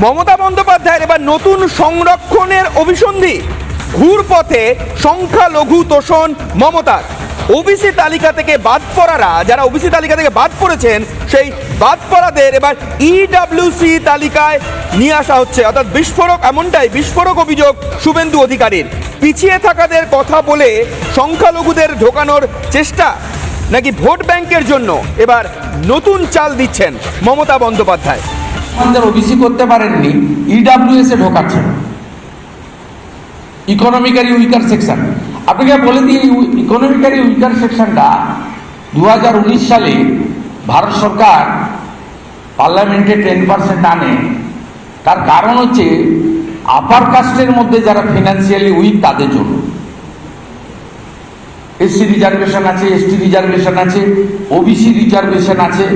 মমতা বন্দ্যোপাধ্যায়ের এবার নতুন সংরক্ষণের অভিসন্ধি। ঘুরপথে সংখ্যালঘু তোষণ মমতার। ওবিসি তালিকা থেকে বাদ পড়ারা, যারা ওবিসি তালিকা থেকে বাদ পড়েছেন, সেই বাদ পড়াদের এবার ইডাব্লিউসি তালিকায় নিয়ে আসা হচ্ছে। অর্থাৎ বিস্ফোরক, এমনটাই বিস্ফোরক অভিযোগ শুভেন্দু অধিকারীর। পিছিয়ে থাকাদের কথা বলে সংখ্যালঘুদের ঢোকানোর চেষ্টা নাকি ভোট ব্যাংকের জন্য এবার নতুন চাল দিচ্ছেন মমতা বন্দ্যোপাধ্যায়। আমাদের ওবিসি করতে পারেননি ইডাব্লিউএস এ ঢোকাচ্ছেন ইকোনমিক্যালি উইকার সেকশন আপনাকে বলে দিই ইকোনমিক্যালি উইকার সেকশনটা দুই হাজার উনিশ সালে ভারত সরকার পার্লামেন্টে টেন পার্সেন্ট আনে। তার কারণ হচ্ছে আপার কাস্টের মধ্যে যারা ফিনান্সিয়ালি উইক তাদের জন্য। এসসি রিজার্ভেশন আছে এসটি রিজার্ভেশন আছে ওবিসি রিজার্ভেশন আছে।